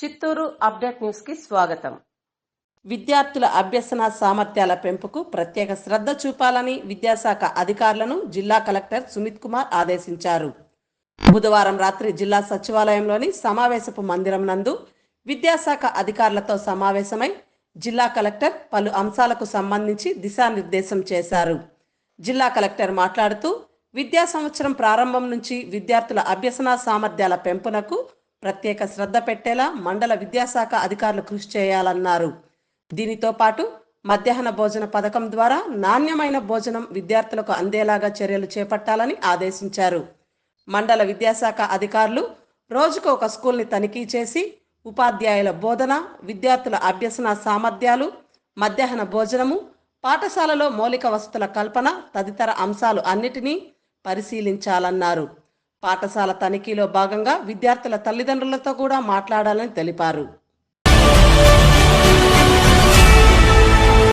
Chittoor update న్యూస్కి స్వాగతం. విద్యార్థుల అభ్యసన సామర్థ్యాల పెంపుకు ప్రత్యేక శ్రద్ధ చూపాలని విద్యాశాఖ అధికారులను జిల్లా కలెక్టర్ సుమిత్ కుమార్ ఆదేశించారు. బుధవారం రాత్రి జిల్లా సచివాలయంలోని సమావేశపు మందిరం నందు విద్యాశాఖ అధికారులతో సమావేశమై జిల్లా కలెక్టర్ పలు అంశాలకు సంబంధించి దిశానిర్దేశం చేశారు. జిల్లా కలెక్టర్ మాట్లాడుతూ విద్యా సంవత్సరం ప్రారంభం నుంచి విద్యార్థుల అభ్యసన సామర్థ్యాల పెంపునకు ప్రత్యేక శ్రద్ధ పెట్టేలా మండల విద్యాశాఖ అధికారులు కృషి చేయాలన్నారు. దీనితో పాటు మధ్యాహ్న భోజన పథకం ద్వారా నాణ్యమైన భోజనం విద్యార్థులకు అందేలాగా చర్యలు చేపట్టాలని ఆదేశించారు. మండల విద్యాశాఖ అధికారులు రోజుకు ఒక స్కూల్ని తనిఖీ చేసి ఉపాధ్యాయుల బోధన విద్యార్థుల అభ్యసన సామర్థ్యాలు మధ్యాహ్న భోజనము పాఠశాలలో మౌలిక వసతుల కల్పన తదితర అంశాలు అన్నిటినీ పరిశీలించాలన్నారు. పాఠశాల తనిఖీలో భాగంగా విద్యార్థుల తల్లిదండ్రులతో కూడా మాట్లాడాలని తెలిపారు.